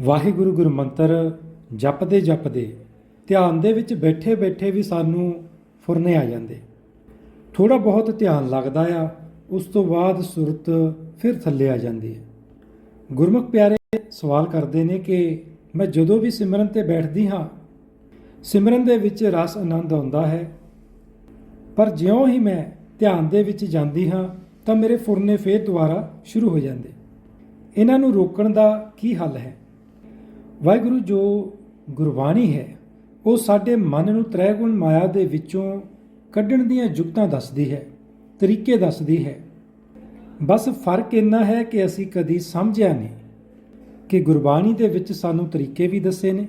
ਵਾਹਿਗੁਰੂ ਗੁਰੂ ਮੰਤਰ ਜਪਦੇ ਜਪਦੇ ਧਿਆਨ ਦੇ ਵਿੱਚ ਬੈਠੇ ਬੈਠੇ ਵੀ ਸਾਨੂੰ ਫੁਰਨੇ ਆ ਜਾਂਦੇ। ਥੋੜਾ ਬਹੁਤ ਧਿਆਨ ਲੱਗਦਾ ਆ, ਉਸ ਤੋਂ ਬਾਅਦ ਸੁਰਤ ਫਿਰ ਥੱਲੇ ਆ ਜਾਂਦੀ ਹੈ। ਗੁਰਮੁਖ ਪਿਆਰੇ, ਸਵਾਲ ਕਰਦੇ ਨੇ ਕਿ ਮੈਂ ਜਦੋਂ ਵੀ ਸਿਮਰਨ ਤੇ ਬੈਠਦੀ ਹਾਂ, ਸਿਮਰਨ ਦੇ ਵਿੱਚ ਰਸ ਆਨੰਦ ਆਉਂਦਾ ਹੈ? ਪਰ ਜਿਉਂ ਹੀ ਮੈਂ ਧਿਆਨ ਦੇ ਵਿੱਚ ਜਾਂਦੀ ਹਾਂ, ਤਾਂ ਮੇਰੇ ਫੁਰਨੇ ਫੇਰ ਦੁਬਾਰਾ ਸ਼ੁਰੂ ਹੋ ਜਾਂਦੇ। ਇਹਨਾਂ ਨੂੰ ਰੋਕਣ ਦਾ ਕੀ ਹੱਲ ਹੈ? ਵਾਹਿਗੁਰੂ ਜੋ ਗੁਰਬਾਣੀ ਹੈ, ਉਹ ਸਾਡੇ ਮਨ ਨੂੰ ਤ੍ਰੈਗੁਣ ਮਾਇਆ ਦੇ ਵਿੱਚੋਂ ਕੱਢਣ ਦੀਆਂ ਜੁਗਤਾਂ ਦੱਸਦੀ ਹੈ, ਤਰੀਕੇ ਦੱਸਦੀ ਹੈ। ਬਸ ਫ਼ਰਕ ਇੰਨਾ ਹੈ ਕਿ ਅਸੀਂ ਕਦੀ ਸਮਝਿਆ ਨਹੀਂ ਕਿ ਗੁਰਬਾਣੀ ਦੇ ਵਿੱਚ ਸਾਨੂੰ ਤਰੀਕੇ ਵੀ ਦੱਸੇ ਨੇ।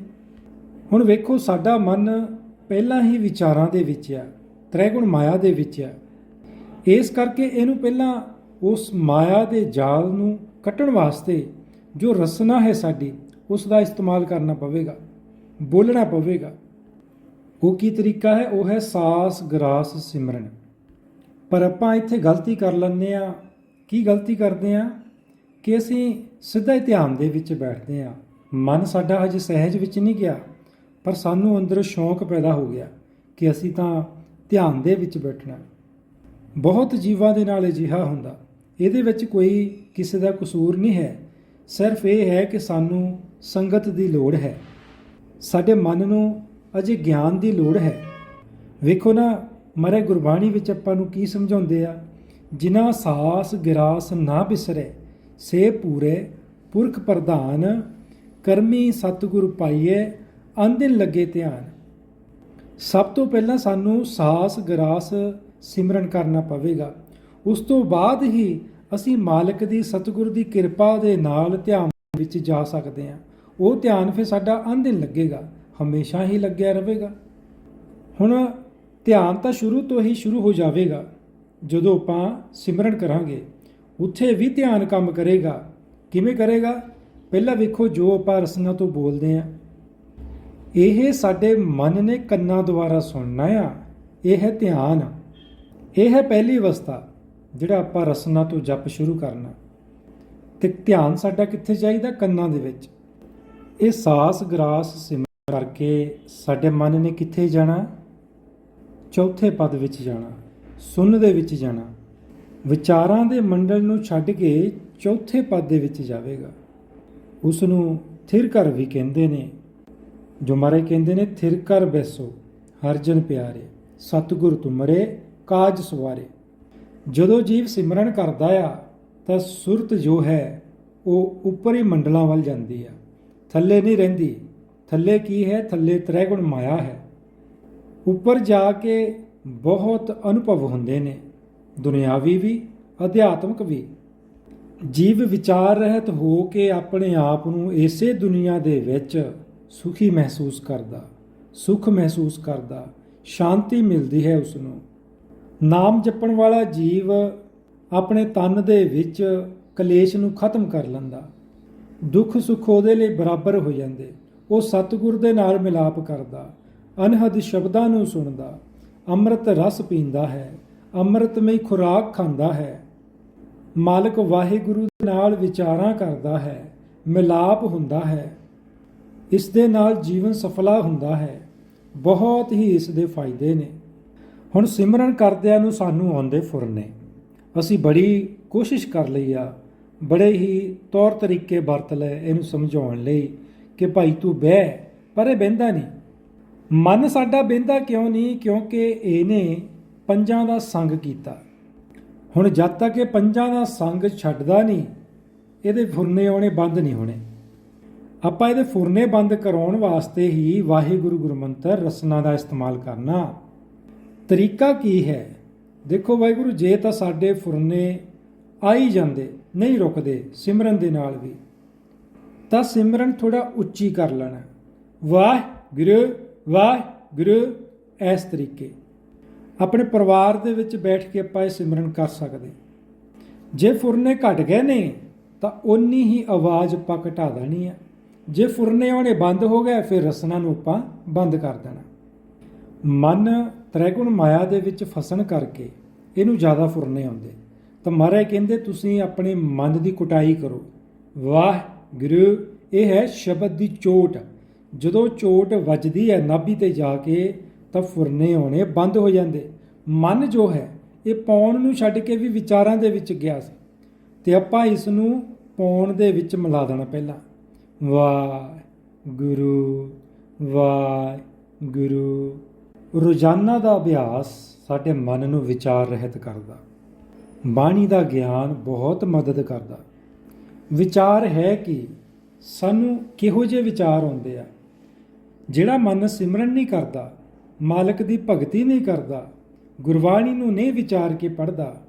ਹੁਣ ਵੇਖੋ, ਸਾਡਾ ਮਨ ਪਹਿਲਾਂ ਹੀ ਵਿਚਾਰਾਂ ਦੇ ਵਿੱਚ ਆ, ਤ੍ਰੈਗੁਣ ਮਾਇਆ ਦੇ ਵਿੱਚ ਆ। ਇਸ ਕਰਕੇ ਇਹਨੂੰ ਪਹਿਲਾਂ ਉਸ ਮਾਇਆ ਦੇ ਜਾਲ ਨੂੰ ਕੱਟਣ ਵਾਸਤੇ ਜੋ ਰਸਨਾ ਹੈ ਸਾਡੀ ਉਸ ਦਾ ਇਸਤੇਮਾਲ ਕਰਨਾ ਪਵੇਗਾ, ਬੋਲਣਾ ਪਵੇਗਾ। ਉਹ ਕੀ ਤਰੀਕਾ ਹੈ? ਉਹ ਹੈ ਸਾਸ ਗਰਾਸ ਸਿਮਰਨ। ਪਰ ਆਪਾਂ ਇੱਥੇ ਗਲਤੀ ਕਰ ਲੈਂਦੇ ਆ ਕੀ ਗਲਤੀ ਕਰਦੇ ਆ ਕਿ ਅਸੀਂ ਸਿੱਧਾ ਹੀ ਧਿਆਨ ਦੇ ਵਿੱਚ ਬੈਠਦੇ ਆ ਮਨ ਸਾਡਾ ਹਜੇ ਸਹਿਜ ਵਿੱਚ ਨਹੀਂ ਗਿਆ, ਪਰ ਸਾਨੂੰ ਅੰਦਰ ਸ਼ੌਂਕ ਪੈਦਾ ਹੋ ਗਿਆ ਕਿ ਅਸੀਂ ਤਾਂ ਧਿਆਨ ਦੇ ਵਿੱਚ ਬੈਠਣਾ ਬਹੁਤ ਜੀਵਾਂ ਦੇ ਨਾਲ ਅਜਿਹਾ ਹੁੰਦਾ। ਇਹਦੇ ਵਿੱਚ ਕੋਈ ਕਿਸੇ ਦਾ ਕਸੂਰ ਨਹੀਂ ਹੈ। ਸਿਰਫ ਇਹ ਹੈ ਕਿ ਸਾਨੂੰ ਸੰਗਤ ਦੀ ਲੋੜ ਹੈ। ਸਾਡੇ ਮਨ ਨੂੰ ਅਜੇ ਗਿਆਨ ਦੀ ਲੋੜ ਹੈ। ਵੇਖੋ ਨਾ, ਮਰੇ ਗੁਰਬਾਣੀ ਵਿੱਚ ਆਪਾਂ ਨੂੰ ਕੀ ਸਮਝਾਉਂਦੇ ਆ? ਜਿਨ੍ਹਾਂ ਸਾਸ ਗਿਰਾਸ ਨਾ ਬਿਸਰੇ, ਸੇ ਪੂਰੇ ਪੁਰਖ ਪ੍ਰਧਾਨ, ਕਰਮੀ ਸਤਿਗੁਰ ਪਾਈਏ ਅੰਦਿਨ ਲੱਗੇ ਧਿਆਨ। ਸਭ ਤੋਂ ਪਹਿਲਾਂ ਸਾਨੂੰ ਸਾਸ ਗਰਾਸ ਸਿਮਰਨ ਕਰਨਾ ਪਵੇਗਾ। ਉਸ ਤੋਂ ਬਾਅਦ ਹੀ ਅਸੀਂ ਮਾਲਕ ਦੀ ਸਤਿਗੁਰ ਦੀ ਕਿਰਪਾ ਦੇ ਨਾਲ ਧਿਆਨ ਵਿੱਚ ਜਾ ਸਕਦੇ ਹਾਂ। ਉਹ ਧਿਆਨ ਫਿਰ ਸਾਡਾ ਅੰਧਿਨ ਲੱਗੇਗਾ। ਹਮੇਸ਼ਾ ਹੀ ਲੱਗਿਆ ਰਹੇਗਾ। ਹੁਣ ਧਿਆਨ ਤਾਂ ਸ਼ੁਰੂ ਤੋਂ ਹੀ ਸ਼ੁਰੂ ਹੋ ਜਾਵੇਗਾ। ਜਦੋਂ ਆਪਾਂ ਸਿਮਰਨ ਕਰਾਂਗੇ, ਉੱਥੇ ਵੀ ਧਿਆਨ ਕੰਮ ਕਰੇਗਾ। ਕਿਵੇਂ ਕਰੇਗਾ? ਪਹਿਲਾਂ ਵੇਖੋ ਜੋ ਆਪਾਂ ਰਸਨਾ ਤੋਂ ਬੋਲਦੇ ਆ ਇਹ ਸਾਡੇ ਮਨ ਨੇ ਕੰਨਾਂ ਦੁਆਰਾ ਸੁਣਨਾ ਆ। ਇਹ ਹੈ ਧਿਆਨ। ਇਹ ਹੈ ਪਹਿਲੀ ਅਵਸਥਾ, ਜਿਹੜਾ ਆਪਾਂ ਰਸਨਾ ਤੋਂ ਜਪ ਸ਼ੁਰੂ ਕਰਨਾ। ਤੇ ਧਿਆਨ ਸਾਡਾ ਕਿੱਥੇ ਚਾਹੀਦਾ? ਕੰਨਾਂ ਦੇ ਵਿੱਚ। ਇਹ ਸਾਸ ਗਰਾਸ ਸਿਮਰਨ ਕਰਕੇ ਸਾਡੇ ਮਨ ਨੇ ਕਿੱਥੇ ਜਾਣਾ? ਚੌਥੇ ਪਦ ਵਿੱਚ ਜਾਣਾ ਸੁਣ ਦੇ ਵਿੱਚ ਜਾਣਾ। ਵਿਚਾਰਾਂ ਦੇ ਮੰਡਲ ਨੂੰ ਛੱਡ ਕੇ ਚੌਥੇ ਪਦ ਦੇ ਵਿੱਚ ਜਾਵੇਗਾ। ਉਸ ਨੂੰ ਥਿਰ ਕਰ ਵੀ ਕਹਿੰਦੇ ਨੇ। ਜੋ ਮਾਰੇ ਕਹਿੰਦੇ ਨੇ, ਥਿਰ ਕਰ ਬੈਸੋ, ਹਰ ਜਨ ਪਿਆਰੇ, ਸਤਿਗੁਰ ਤੁਮਰੇ, ਕਾਜ ਸਵਾਰੇ। ਜਦੋਂ ਜੀਵ ਸਿਮਰਨ ਕਰਦਾ ਆ ਤਾਂ ਸੁਰਤ ਜੋ ਹੈ, ਉਹ ਉੱਪਰੀ ਮੰਡਲਾਂ ਵੱਲ ਜਾਂਦੀ ਆ। ਥੱਲੇ ਨਹੀਂ ਰਹਿੰਦੀ। ਥੱਲੇ ਕੀ ਹੈ? ਥੱਲੇ ਤ੍ਰੈਗੁਣ ਮਾਇਆ ਹੈ। ਉੱਪਰ ਜਾ ਕੇ ਬਹੁਤ ਅਨੁਭਵ ਹੁੰਦੇ ਨੇ। ਦੁਨਿਆਵੀ ਵੀ, ਅਧਿਆਤਮਿਕ ਵੀ। ਜੀਵ ਵਿਚਾਰ ਰਹਿਤ ਹੋ ਕੇ ਆਪਣੇ ਆਪ ਨੂੰ ਇਸੇ ਦੁਨੀਆ ਦੇ ਵਿੱਚ ਸੁਖੀ ਮਹਿਸੂਸ ਕਰਦਾ, ਸੁਖ ਮਹਿਸੂਸ ਕਰਦਾ, ਸ਼ਾਂਤੀ ਮਿਲਦੀ ਹੈ ਉਸ ਨੂੰ ਨਾਮ ਜਪਣ ਵਾਲਾ ਜੀਵ ਆਪਣੇ ਤਨ ਦੇ ਵਿੱਚ ਕਲੇਸ਼ ਨੂੰ ਖਤਮ ਕਰ ਲੈਂਦਾ। ਦੁੱਖ ਸੁੱਖ ਉਹਦੇ ਲਈ ਬਰਾਬਰ ਹੋ ਜਾਂਦੇ। ਉਹ ਸਤਿਗੁਰ ਦੇ ਨਾਲ ਮਿਲਾਪ ਕਰਦਾ। ਅਨਹਦ ਸ਼ਬਦਾਂ ਨੂੰ ਸੁਣਦਾ। ਅੰਮ੍ਰਿਤ ਰਸ ਪੀਂਦਾ ਹੈ। ਅੰਮ੍ਰਿਤਮਈ ਖੁਰਾਕ ਖਾਂਦਾ ਹੈ। ਮਾਲਕ ਵਾਹਿਗੁਰੂ ਦੇ ਨਾਲ ਵਿਚਾਰਾਂ ਕਰਦਾ ਹੈ। ਮਿਲਾਪ ਹੁੰਦਾ ਹੈ। ਇਸ ਦੇ ਨਾਲ ਜੀਵਨ ਸਫਲਾ ਹੁੰਦਾ ਹੈ। ਬਹੁਤ ਹੀ ਇਸ ਦੇ ਫਾਇਦੇ ਨੇ। ਹੁਣ ਸਿਮਰਨ ਕਰਦਿਆਂ ਨੂੰ ਸਾਨੂੰ ਆਉਂਦੇ ਫੁਰਨੇ। ਅਸੀਂ ਬੜੀ ਕੋਸ਼ਿਸ਼ ਕਰ ਲਈ ਆ, ਬੜੇ ਹੀ ਤੌਰ ਤਰੀਕੇ ਵਰਤ ਲਏ ਇਹਨੂੰ ਸਮਝਾਉਣ ਲਈ ਕਿ ਭਾਈ ਤੂੰ ਬਹਿ, ਪਰ ਇਹ ਬਹਿੰਦਾ ਨਹੀਂ। ਮਨ ਸਾਡਾ ਬਹਿੰਦਾ ਕਿਉਂ ਨਹੀਂ? ਕਿਉਂਕਿ ਇਹਨੇ ਪੰਜਾਂ ਦਾ ਸੰਗ ਕੀਤਾ। ਹੁਣ ਜਦ ਤੱਕ ਇਹ ਪੰਜਾਂ ਦਾ ਸੰਗ ਛੱਡਦਾ ਨਹੀਂ, ਇਹਦੇ ਫੁਰਨੇ ਆਉਣੇ ਬੰਦ ਨਹੀਂ ਹੋਣੇ। ਆਪਾਂ ਇਹਦੇ ਫੁਰਨੇ ਬੰਦ ਕਰਾਉਣ ਵਾਸਤੇ ਹੀ ਵਾਹਿਗੁਰੂ ਗੁਰਮੰਤਰ ਰਸਨਾ ਦਾ ਇਸਤੇਮਾਲ ਕਰਨਾ। ਤਰੀਕਾ ਕੀ ਹੈ? ਦੇਖੋ ਵਾਹਿਗੁਰੂ, ਜੇ ਤਾਂ ਸਾਡੇ ਫੁਰਨੇ ਆਈ ਜਾਂਦੇ, ਨਹੀਂ ਰੁਕਦੇ ਸਿਮਰਨ ਦੇ ਨਾਲ ਵੀ, ਤਾਂ ਸਿਮਰਨ ਥੋੜਾ ਉੱਚੀ ਕਰ ਲੈਣਾ। ਵਾਹਿਗੁਰੂ ਵਾਹਿਗੁਰੂ, ਇਸ ਤਰੀਕੇ। ਆਪਣੇ ਪਰਿਵਾਰ ਦੇ ਵਿੱਚ ਬੈਠ ਕੇ ਆਪਾਂ ਇਹ ਸਿਮਰਨ ਕਰ ਸਕਦੇ। ਜੇ ਫੁਰਨੇ ਘਟ ਗਏ ਨੇ, ਤਾਂ ਓਨੀ ਹੀ ਆਵਾਜ਼ ਆਪਾਂ ਘਟਾ ਦੇਣੀ ਹੈ ਜੇ ਫੁਰਨੇ ਆਉਣੇ ਬੰਦ ਹੋ ਗਏ, ਫਿਰ ਰਸਨਾ ਨੂੰ ਆਪਾਂ ਬੰਦ ਕਰ ਦੇਣਾ। ਮਨ ਤ੍ਰੈਗੁਣ ਮਾਇਆ ਦੇ ਵਿੱਚ ਫਸਣ ਕਰਕੇ ਇਹਨੂੰ ਜ਼ਿਆਦਾ ਫੁਰਨੇ ਆਉਂਦੇ। ਤਾਂ ਮਹਾਰਾਜ ਕਹਿੰਦੇ, ਤੁਸੀਂ ਆਪਣੇ ਮਨ ਦੀ ਕੁਟਾਈ ਕਰੋ। ਵਾਹ ਵਾਹਿਗੁਰੂ, ਇਹ ਹੈ ਸ਼ਬਦ ਦੀ ਚੋਟ। ਜਦੋਂ ਚੋਟ ਵੱਜਦੀ ਹੈ ਨਾਭੀ ਤੇ ਜਾ ਕੇ, ਤਾਂ ਫੁਰਨੇ ਆਉਣੇ ਬੰਦ ਹੋ ਜਾਂਦੇ। ਮਨ ਜੋ ਹੈ, ਇਹ ਪੌਣ ਨੂੰ ਛੱਡ ਕੇ ਵੀ ਵਿਚਾਰਾਂ ਦੇ ਵਿੱਚ ਗਿਆ ਸੀ। ਤੇ ਆਪਾਂ ਇਸ ਨੂੰ ਪੌਣ ਦੇ ਵਿੱਚ ਮਿਲਾ ਦੇਣਾ ਪਹਿਲਾਂ। ਵਾਹ ਗੁਰੂ ਵਾਹ ਗੁਰੂ ਰੋਜ਼ਾਨਾ ਦਾ ਅਭਿਆਸ ਸਾਡੇ ਮਨ ਨੂੰ ਵਿਚਾਰ ਰਹਿਤ ਕਰਦਾ। ਬਾਣੀ ਦਾ ਗਿਆਨ ਬਹੁਤ ਮਦਦ ਕਰਦਾ। ਵਿਚਾਰ ਹੈ ਕਿ ਸਾਨੂੰ ਕਿਹੋ ਜਿਹੇ ਵਿਚਾਰ ਆਉਂਦੇ ਆ, ਜਿਹੜਾ ਮਨ ਸਿਮਰਨ ਨਹੀਂ ਕਰਦਾ, ਮਾਲਕ ਦੀ ਭਗਤੀ ਨਹੀਂ ਕਰਦਾ, ਗੁਰਬਾਣੀ ਨੂੰ ਨਹੀਂ ਵਿਚਾਰ ਕੇ ਪੜਦਾ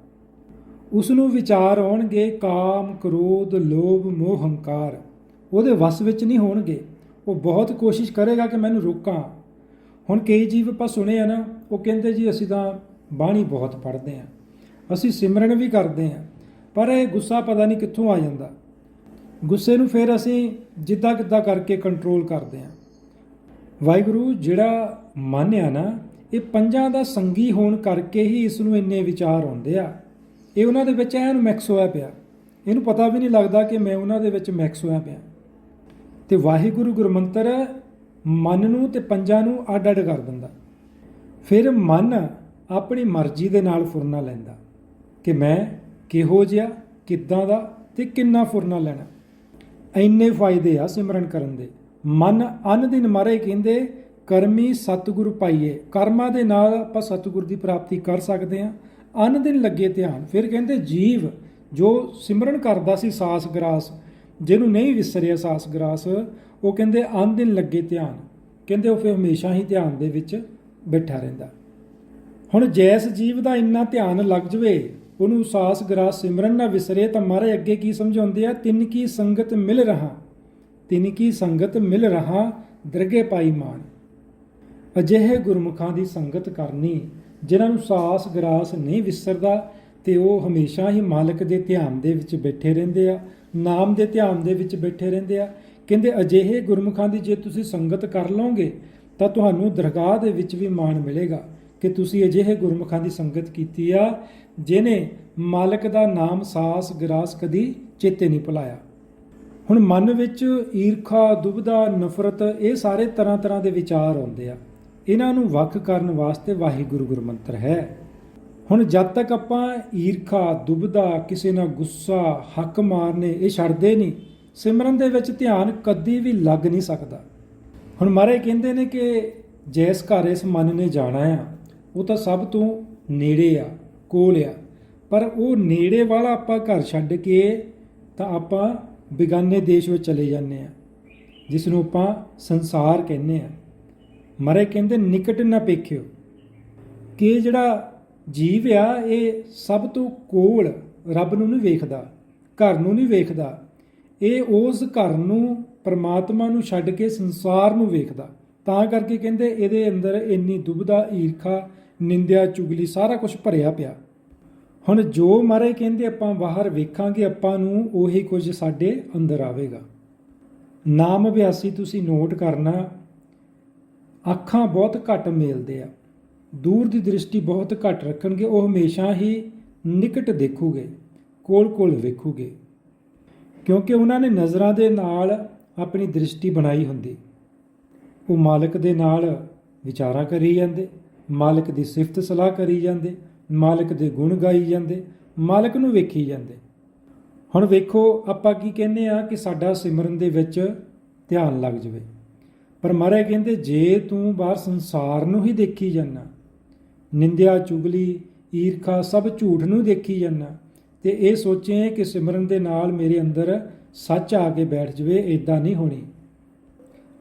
ਉਸ ਨੂੰ ਵਿਚਾਰ ਆਉਣਗੇ ਕਾਮ, ਕ੍ਰੋਧ, ਲੋਭ, ਮੋਹ, ਹੰਕਾਰ। ਉਹਦੇ ਵਸ ਵਿੱਚ ਨਹੀਂ ਹੋਣਗੇ। ਉਹ ਬਹੁਤ ਕੋਸ਼ਿਸ਼ ਕਰੇਗਾ ਕਿ ਮੈਨੂੰ ਰੋਕਾਂ। ਹੁਣ ਕਈ ਜੀਵ ਆਪਾਂ ਸੁਣੇ ਆ ਨਾ, ਉਹ ਕਹਿੰਦੇ ਜੀ ਅਸੀਂ ਤਾਂ ਬਾਣੀ ਬਹੁਤ ਪੜ੍ਹਦੇ ਆ। ਅਸੀਂ ਸਿਮਰਨ ਵੀ ਕਰਦੇ ਆ, ਪਰ ਇਹ ਗੁੱਸਾ ਪਤਾ ਨਹੀਂ ਕਿੱਥੋਂ ਆ ਜਾਂਦਾ। ਗੁੱਸੇ ਨੂੰ ਫਿਰ ਅਸੀਂ ਜਿੱਦਾਂ ਕਿੱਦਾਂ ਕਰਕੇ ਕੰਟਰੋਲ ਕਰਦੇ ਆ। ਵਾਹਿਗੁਰੂ, ਜਿਹੜਾ ਮਨ ਆ ਨਾ, ਇਹ ਪੰਜਾਂ ਦਾ ਸੰਗੀ ਹੋਣ ਕਰਕੇ ਹੀ ਇਸ ਨੂੰ ਇੰਨੇ ਵਿਚਾਰ ਆਉਂਦੇ ਆ। ਇਹ ਉਹਨਾਂ ਦੇ ਵਿੱਚ ਐਨ ਮਿਕਸ ਹੋਇਆ ਪਿਆ। ਇਹਨੂੰ ਪਤਾ ਵੀ ਨਹੀਂ ਲੱਗਦਾ ਕਿ ਮੈਂ ਉਹਨਾਂ ਦੇ ਵਿੱਚ ਮਿਕਸ ਹੋਇਆ ਪਿਆ। ਤੇ ਵਾਹਿਗੁਰੂ ਗੁਰਮੰਤਰ ਮਨ ਨੂੰ ਤੇ ਪੰਜਾਂ ਨੂੰ ਅੱਡ ਅੱਡ ਕਰ ਦਿੰਦਾ। ਫਿਰ ਮਨ ਆਪਣੀ ਮਰਜ਼ੀ ਦੇ ਨਾਲ ਫੁਰਨਾ ਲੈਂਦਾ ਕਿ ਮੈਂ ਕਿਹੋ ਜਿਹਾ, ਕਿੱਦਾਂ ਦਾ ਤੇ ਕਿੰਨਾ ਫੁਰਨਾ ਲੈਣਾ। ਇੰਨੇ ਫਾਇਦੇ ਆ ਸਿਮਰਨ ਕਰਨ ਦੇ। ਮਨ ਅਨ ਦਿਨ ਮਾਰੇ ਕਹਿੰਦੇ, ਕਰਮੀ ਸਤਿਗੁਰ ਪਾਈਏ। ਕਰਮਾਂ ਦੇ ਨਾਲ ਆਪਾਂ ਸਤਿਗੁਰ ਦੀ ਪ੍ਰਾਪਤੀ ਕਰ ਸਕਦੇ ਆ ਅਨ ਦਿਨ ਲੱਗੇ ਧਿਆਨ। ਫਿਰ ਕਹਿੰਦੇ, ਜੀਵ ਜੋ ਸਿਮਰਨ ਕਰਦਾ ਸੀ ਸਾਸ ਗਰਾਸ ਜਿਹਨੂੰ ਨਹੀਂ ਵਿਸਰਿਆ ਸਾਸ ਗਰਾਸ ਉਹ ਕਹਿੰਦੇ ਅਨ ਦਿਨ ਲੱਗੇ ਧਿਆਨ। ਕਹਿੰਦੇ, ਉਹ ਫਿਰ ਹਮੇਸ਼ਾ ਹੀ ਧਿਆਨ ਦੇ ਵਿੱਚ ਬੈਠਾ ਰਹਿੰਦਾ। ਹੁਣ ਜੈਸ ਜੀਵ ਦਾ ਇੰਨਾ ਧਿਆਨ ਲੱਗ ਜਵੇ, ਉਹਨੂੰ ਸਾਸ ਗਰਾਸ ਸਿਮਰਨ ਨਾ ਵਿਸਰੇ ਤਾਂ ਮਾਰੇ ਅੱਗੇ ਕੀ ਸਮਝਾਉਂਦੇ ਆ? ਤਿੰਨ ਕੀ ਸੰਗਤ ਮਿਲ ਰਹਾ? ਤਿੰਨ ਕੀ ਸੰਗਤ ਮਿਲ ਰਹਾ, ਦਰਗੇ ਪਾਈ ਮਾਨ। ਅਜਿਹੇ ਗੁਰਮੁਖਾਂ ਦੀ ਸੰਗਤ ਕਰਨੀ, ਜਿਨ੍ਹਾਂ ਨੂੰ ਸਾਸ ਗਰਾਸ ਨਹੀਂ ਵਿਸਰਦਾ, ਤੇ ਉਹ ਹਮੇਸ਼ਾ ਹੀ ਮਾਲਕ ਦੇ ਧਿਆਨ ਦੇ ਵਿੱਚ ਬੈਠੇ ਰਹਿੰਦੇ ਆ, ਨਾਮ ਦੇ ਧਿਆਨ ਦੇ ਵਿੱਚ ਬੈਠੇ ਰਹਿੰਦੇ ਆ। ਕਹਿੰਦੇ, ਅਜਿਹੇ ਗੁਰਮੁਖਾਂ ਦੀ ਜੇ ਤੁਸੀਂ ਸੰਗਤ ਕਰ ਲਓਗੇ, ਤਾਂ ਤੁਹਾਨੂੰ ਦਰਗਾਹ ਦੇ ਵਿੱਚ ਵੀ ਮਾਣ ਮਿਲੇਗਾ ਕਿ ਤੁਸੀਂ ਅਜਿਹੇ ਗੁਰਮੁਖਾਂ ਦੀ ਸੰਗਤ ਕੀਤੀ ਆ ਜਿਨੇ ਮਾਲਕ ਦਾ ਨਾਮ ਸਾਸ ਗਰਾਸ ਕਦੀ ਚੇਤੇ ਨਹੀਂ ਭੁਲਾਇਆ। ਹੁਣ ਮਨ ਵਿੱਚ ਈਰਖਾ, ਦੁਬਦਾ, ਨਫ਼ਰਤ, ਇਹ ਸਾਰੇ ਤਰ੍ਹਾਂ ਤਰ੍ਹਾਂ ਦੇ ਵਿਚਾਰ ਆਉਂਦੇ ਆ। ਇਹਨਾਂ ਨੂੰ ਵੱਖ ਕਰਨ ਵਾਸਤੇ ਵਾਹਿਗੁਰੂ ਗੁਰਮੰਤਰ ਹੈ। ਹੁਣ ਜਦ ਤੱਕ ਆਪਾਂ ਈਰਖਾ, ਦੁਬਦਾ, ਕਿਸੇ ਨਾਲ ਗੁੱਸਾ, ਹੱਕ ਮਾਰਨੇ, ਇਹ ਛੱਡਦੇ ਨਹੀਂ ਸਿਮਰਨ ਦੇ ਵਿੱਚ ਧਿਆਨ ਕਦੀ ਵੀ ਲੱਗ ਨਹੀਂ ਸਕਦਾ। ਹੁਣ ਮਾਰੇ ਕਹਿੰਦੇ ਨੇ ਕਿ ਜਿਸ ਘਰ ਇਸ ਮਨ ਨੇ ਜਾਣਾ ਆ, ਉਹ ਤਾਂ ਸਭ ਤੋਂ ਨੇੜੇ ਆ, ਕੋਲ ਆ। ਪਰ ਉਹ ਨੇੜੇ ਵਾਲਾ ਆਪਾਂ ਘਰ ਛੱਡ ਕੇ ਤਾਂ ਆਪਾਂ ਬਿਗਾਨੇ ਦੇਸ਼ ਵਿੱਚ ਚਲੇ ਜਾਂਦੇ ਆ ਜਿਸ ਨੂੰ ਆਪਾਂ ਸੰਸਾਰ ਕਹਿੰਦੇ ਆ। ਮਰੇ ਕਹਿੰਦੇ, ਨਿਕਟ ਨਾ ਪੇਖਿਓ। ਕਿ ਜਿਹੜਾ ਜੀਵ ਆ, ਇਹ ਸਭ ਤੋਂ ਕੋਲ ਰੱਬ ਨੂੰ ਨਹੀਂ ਵੇਖਦਾ, ਘਰ ਨੂੰ ਨਹੀਂ ਵੇਖਦਾ ਇਹ ਉਸ ਘਰ ਨੂੰ, ਪਰਮਾਤਮਾ ਨੂੰ ਛੱਡ ਕੇ ਸੰਸਾਰ ਨੂੰ ਵੇਖਦਾ। ਤਾਂ ਕਰਕੇ ਕਹਿੰਦੇ ਇਹਦੇ ਅੰਦਰ ਇੰਨੀ ਦੁਬਦਾ ਈਰਖਾ, ਨਿੰਦਿਆ, ਚੁਗਲੀ, ਸਾਰਾ ਕੁਝ ਭਰਿਆ ਪਿਆ। ਹੁਣ ਜੋ ਮਾਰੇ ਕਹਿੰਦੇ ਆਪਾਂ ਬਾਹਰ ਵੇਖਾਂਗੇ, ਆਪਾਂ ਨੂੰ ਉਹੀ ਕੁਝ ਸਾਡੇ ਅੰਦਰ ਆਵੇਗਾ। ਨਾਮ ਅਭਿਆਸੀ ਤੁਸੀਂ ਨੋਟ ਕਰਨਾ, ਅੱਖਾਂ ਬਹੁਤ ਘੱਟ ਮਿਲਦੇ ਆ। ਦੂਰ ਦੀ ਦ੍ਰਿਸ਼ਟੀ ਬਹੁਤ ਘੱਟ ਰੱਖਣਗੇ, ਉਹ ਹਮੇਸ਼ਾ ਹੀ ਨਿਕਟ ਦੇਖੂਗੇ, ਕੋਲ-ਕੋਲ ਵੇਖੂਗੇ। ਕਿਉਂਕਿ ਉਹਨਾਂ ਨੇ ਨਜ਼ਰਾਂ ਦੇ ਨਾਲ ਆਪਣੀ ਦ੍ਰਿਸ਼ਟੀ ਬਣਾਈ ਹੁੰਦੀ। ਉਹ ਮਾਲਕ ਦੇ ਨਾਲ ਵਿਚਾਰਾ ਕਰੀ ਜਾਂਦੇ, ਮਾਲਕ ਦੀ ਸਿਫਤ ਸਲਾਹ ਕਰੀ ਜਾਂਦੇ, ਮਾਲਕ ਦੇ ਗੁਣ ਗਾਈ ਜਾਂਦੇ, ਮਾਲਕ ਨੂੰ ਵੇਖੀ ਜਾਂਦੇ। ਹੁਣ ਵੇਖੋ ਆਪਾਂ ਕੀ ਕਹਿੰਦੇ ਆ ਕਿ ਸਾਡਾ ਸਿਮਰਨ ਦੇ ਵਿੱਚ ਧਿਆਨ ਲੱਗ ਜਵੇ। ਪਰ ਮਹਾਰਾਜ ਕਹਿੰਦੇ, ਜੇ ਤੂੰ ਬਾਹਰ ਸੰਸਾਰ ਨੂੰ ਹੀ ਦੇਖੀ ਜਾਂਦਾ, ਨਿੰਦਿਆ, ਚੁਗਲੀ, ਈਰਖਾ ਸਭ ਝੂਠ ਨੂੰ ਦੇਖੀ ਜਾਂਦਾ ਤੇ ਇਹ ਸੋਚੇ ਕਿ ਸਿਮਰਨ ਦੇ ਨਾਲ ਮੇਰੇ ਅੰਦਰ ਸੱਚ ਆ ਕੇ ਬੈਠ ਜਵੇ ਇਦਾਂ ਨਹੀਂ ਹੋਣੀ।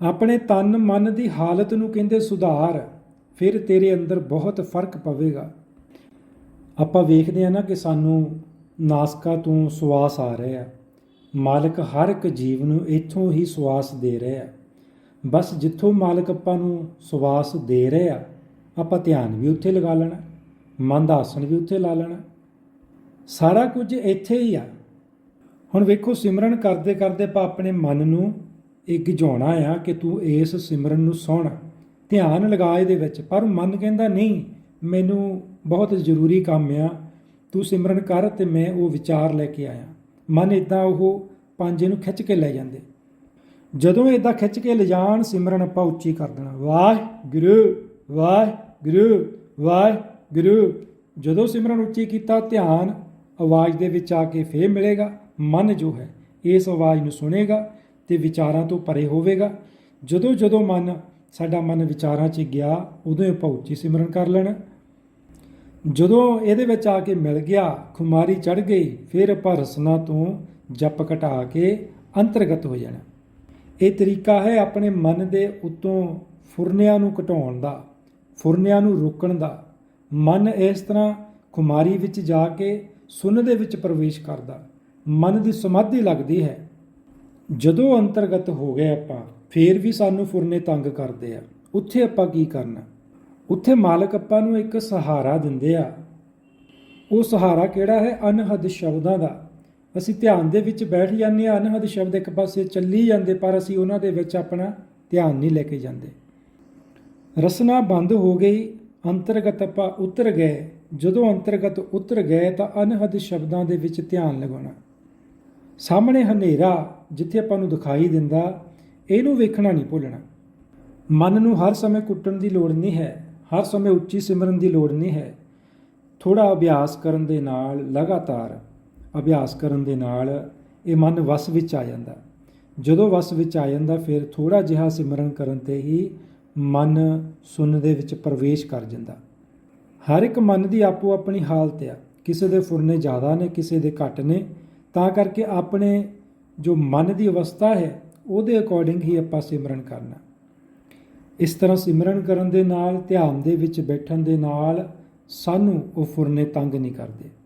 ਆਪਣੇ ਤਨ ਮਨ ਦੀ ਹਾਲਤ ਨੂੰ ਕਹਿੰਦੇ ਸੁਧਾਰ, ਫਿਰ ਤੇਰੇ ਅੰਦਰ ਬਹੁਤ ਫ਼ਰਕ ਪਵੇਗਾ। ਆਪਾਂ ਵੇਖਦੇ ਆ ਨਾ ਕਿ ਸਾਨੂੰ ਨਾਸਕਾ ਤੋਂ ਸਵਾਸ ਆ ਰਿਹਾ ਮਾਲਕ ਹਰ ਇੱਕ ਜੀਵ ਨੂੰ ਇੱਥੋਂ ਹੀ ਸਵਾਸ ਦੇ ਰਿਹਾ ਬਸ ਜਿੱਥੋਂ ਮਾਲਕ ਆਪਾਂ ਨੂੰ ਸਵਾਸ ਦੇ ਰਿਹਾ, ਆਪਾਂ ਧਿਆਨ ਵੀ ਉੱਥੇ ਲਗਾ ਲੈਣਾ, ਮਨ ਦਾ ਆਸਣ ਵੀ ਉੱਥੇ ਲਾ ਲੈਣਾ। ਸਾਰਾ ਕੁਝ ਇੱਥੇ ਹੀ ਆ। ਹੁਣ ਵੇਖੋ, ਸਿਮਰਨ ਕਰਦੇ ਕਰਦੇ ਆਪਾਂ ਆਪਣੇ ਮਨ ਨੂੰ ਇਹ ਗਿਝਾਉਣਾ ਆ ਕਿ ਤੂੰ ਇਸ ਸਿਮਰਨ ਨੂੰ ਸੁਣ। ਧਿਆਨ ਲਗਾ ਇਹਦੇ ਵਿੱਚ। ਪਰ ਮਨ ਕਹਿੰਦਾ, ਨਹੀਂ, ਮੈਨੂੰ ਬਹੁਤ ਜ਼ਰੂਰੀ ਕੰਮ ਆ। ਤੂੰ ਸਿਮਰਨ ਕਰ ਤੇ ਮੈਂ ਉਹ ਵਿਚਾਰ ਲੈ ਕੇ ਆਇਆ। ਮਨ ਇਦਾਂ ਉਹ ਪਾਂਜੇ ਨੂੰ ਖਿੱਚ ਕੇ ਲੈ ਜਾਂਦੇ। ਜਦੋਂ ਇਦਾਂ ਖਿੱਚ ਕੇ ਲਿਜਾਣ, ਸਿਮਰਨ ਆਪਾਂ ਉੱਚੀ ਕਰ ਦੇਣਾ। ਵਾਹਿਗੁਰੂ ਵਾਹਿਗੁਰੂ ਵਾਹਿਗੁਰੂ। ਜਦੋਂ ਸਿਮਰਨ ਉੱਚੀ ਕੀਤਾ, ਧਿਆਨ ਆਵਾਜ਼ ਦੇ ਵਿੱਚ ਆ ਕੇ ਫੇਰ ਮਿਲੇਗਾ, ਮਨ ਜੋ ਹੈ ਇਸ ਆਵਾਜ਼ ਨੂੰ ਸੁਣੇਗਾ ਤੇ ਵਿਚਾਰਾਂ ਤੋਂ ਪਰੇ ਹੋਵੇਗਾ। ਜਦੋਂ ਜਦੋਂ ਮਨ ਸਾਡਾ ਮਨ ਵਿਚਾਰਾਂ 'ਚ ਗਿਆ, ਉਦੋਂ ਹੀ ਆਪਾਂ ਉੱਚੀ ਸਿਮਰਨ ਕਰ ਲੈਣਾ। ਜਦੋਂ ਇਹਦੇ ਵਿੱਚ ਆ ਕੇ ਮਿਲ ਗਿਆ, ਖੁਮਾਰੀ ਚੜ ਗਈ, ਫਿਰ ਆਪਾਂ ਰਸਨਾ ਤੋਂ ਜਪ ਘਟਾ ਕੇ ਅੰਤਰਗਤ ਹੋ ਜਾਣਾ। ਇਹ ਤਰੀਕਾ ਹੈ ਆਪਣੇ ਮਨ ਦੇ ਉਤੋਂ ਫੁਰਨਿਆਂ ਨੂੰ ਘਟਾਉਣ ਦਾ, ਫੁਰਨਿਆਂ ਨੂੰ ਰੋਕਣ ਦਾ। ਮਨ ਇਸ ਤਰ੍ਹਾਂ ਖੁਮਾਰੀ ਵਿੱਚ ਜਾ ਕੇ ਸੁਨ ਦੇ ਵਿੱਚ ਪ੍ਰਵੇਸ਼ ਕਰਦਾ, ਮਨ ਦੀ ਸਮਾਧੀ ਲੱਗਦੀ ਹੈ। ਜਦੋਂ ਅੰਤਰਗਤ ਹੋ ਗਏ ਆਪਾਂ, ਫੇਰ ਵੀ ਸਾਨੂੰ ਫੁਰਨੇ ਤੰਗ ਕਰਦੇ ਆ। ਉੱਥੇ ਆਪਾਂ ਕੀ ਕਰਨਾ? ਉੱਥੇ ਮਾਲਕ ਆਪਾਂ ਨੂੰ ਇੱਕ ਸਹਾਰਾ ਦਿੰਦੇ ਆ। ਉਹ ਸਹਾਰਾ ਕਿਹੜਾ ਹੈ? ਅਨਹਦ ਸ਼ਬਦਾਂ ਦਾ। ਅਸੀਂ ਧਿਆਨ ਦੇ ਵਿੱਚ ਬੈਠ ਜਾਂਦੇ ਆ ਅਨਹਦ ਸ਼ਬਦ ਇੱਕ ਪਾਸੇ ਚੱਲੀ ਜਾਂਦੇ, ਪਰ ਅਸੀਂ ਉਹਨਾਂ ਦੇ ਵਿੱਚ ਆਪਣਾ ਧਿਆਨ ਨਹੀਂ ਲੈ ਕੇ ਜਾਂਦੇ। ਰਸਨਾ ਬੰਦ ਹੋ ਗਈ, ਅੰਤਰਗਤ ਆਪਾਂ ਉਤਰ ਗਏ। ਜਦੋਂ ਅੰਤਰਗਤ ਉਤਰ ਗਏ ਤਾਂ ਅਨਹਦ ਸ਼ਬਦਾਂ ਦੇ ਵਿੱਚ ਧਿਆਨ ਲਗਾਉਣਾ। ਸਾਹਮਣੇ ਹਨੇਰਾ, ਜਿੱਥੇ ਆਪਾਂ ਨੂੰ ਦਿਖਾਈ ਦਿੰਦਾ, ਇਹਨੂੰ ਵੇਖਣਾ ਨਹੀਂ ਭੁੱਲਣਾ। ਮਨ ਨੂੰ ਹਰ ਸਮੇਂ ਕੁੱਟਣ ਦੀ ਲੋੜ ਨਹੀਂ ਹੈ, ਹਰ ਸਮੇਂ ਉੱਚੀ ਸਿਮਰਨ ਦੀ ਲੋੜ ਨਹੀਂ ਹੈ। ਥੋੜਾ ਅਭਿਆਸ ਕਰਨ ਦੇ ਨਾਲ ਲਗਾਤਾਰ ਅਭਿਆਸ ਕਰਨ ਦੇ ਨਾਲ ਇਹ ਮਨ ਵਸ ਵਿੱਚ ਆ ਜਾਂਦਾ। ਜਦੋਂ ਵਸ ਵਿੱਚ ਆ ਜਾਂਦਾ, ਫਿਰ ਥੋੜਾ ਜਿਹਾ ਸਿਮਰਨ ਕਰਨ ਤੇ ਹੀ ਮਨ ਸੁੰਨ ਦੇ ਵਿੱਚ ਪ੍ਰਵੇਸ਼ ਕਰ ਜਾਂਦਾ। ਹਰ ਇੱਕ ਮਨ ਦੀ ਆਪੋ ਆਪਣੀ ਹਾਲਤ ਆ। ਕਿਸੇ ਦੇ ਫੁਰਨੇ ਜ਼ਿਆਦਾ ਨੇ, ਕਿਸੇ ਦੇ ਘੱਟ ਨੇ। ਤਾਂ ਕਰਕੇ ਆਪਣੇ ਜੋ ਮਨ ਦੀ ਅਵਸਥਾ ਹੈ, ਉਹਦੇ ਅਕੋਰਡਿੰਗ ਹੀ ਆਪਾਂ ਸਿਮਰਨ ਕਰਨਾ। ਇਸ ਤਰ੍ਹਾਂ ਸਿਮਰਨ ਕਰਨ ਦੇ ਨਾਲ, ਧਿਆਨ ਦੇ ਵਿੱਚ ਬੈਠਣ ਦੇ ਨਾਲ ਸਾਨੂੰ ਉਹ ਫੁਰਨੇ ਤੰਗ ਨਹੀਂ ਕਰਦੇ।